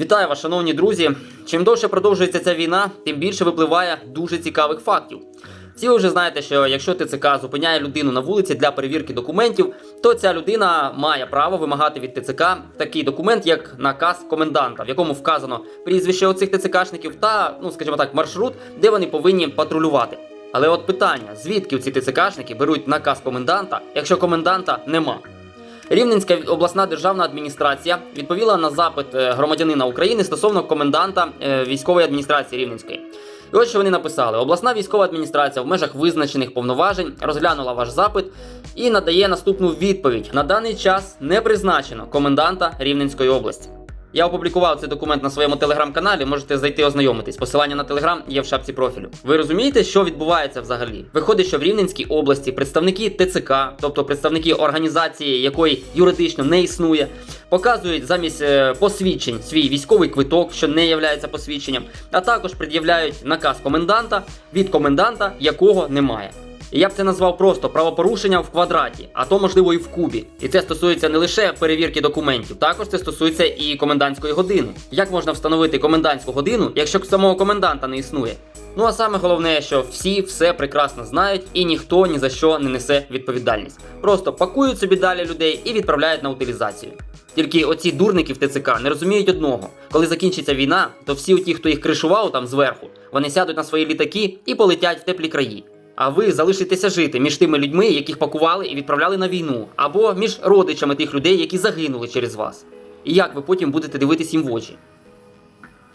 Вітаю вас, шановні друзі. Чим довше продовжується ця війна, тим більше випливає дуже цікавих фактів. Всі ви вже знаєте, що якщо ТЦК зупиняє людину на вулиці для перевірки документів, то ця людина має право вимагати від ТЦК такий документ, як наказ коменданта, в якому вказано прізвище оцих ТЦКшників та, ну скажімо так, маршрут, де вони повинні патрулювати. Але от питання: звідки ці ТЦКшники беруть наказ коменданта, якщо коменданта нема? Рівненська обласна державна адміністрація відповіла на запит е, громадянина України стосовно коменданта е, військової адміністрації Рівненської. І ось що вони написали: обласна військова адміністрація в межах визначених повноважень розглянула ваш запит і надає наступну відповідь: на даний час не призначено коменданта Рівненської області. Я опублікував цей документ на своєму телеграм-каналі. Можете зайти ознайомитись. Посилання на телеграм є в шапці профілю. Ви розумієте, що відбувається взагалі? Виходить, що в Рівненській області представники ТЦК, тобто представники організації, якої юридично не існує, показують замість е, посвідчень свій військовий квиток, що не є посвідченням, а також пред'являють наказ коменданта від коменданта, якого немає. І я б це назвав просто правопорушення в квадраті, а то можливо і в кубі. І це стосується не лише перевірки документів, також це стосується і комендантської години. Як можна встановити комендантську годину, якщо самого коменданта не існує? Ну а саме головне, що всі все прекрасно знають і ніхто ні за що не несе відповідальність. Просто пакують собі далі людей і відправляють на утилізацію. Тільки оці дурники в ТЦК не розуміють одного: коли закінчиться війна, то всі ті, хто їх кришував там зверху, вони сядуть на свої літаки і полетять в теплі краї. А ви залишитеся жити між тими людьми, яких пакували і відправляли на війну, або між родичами тих людей, які загинули через вас. І як ви потім будете дивитись їм в очі?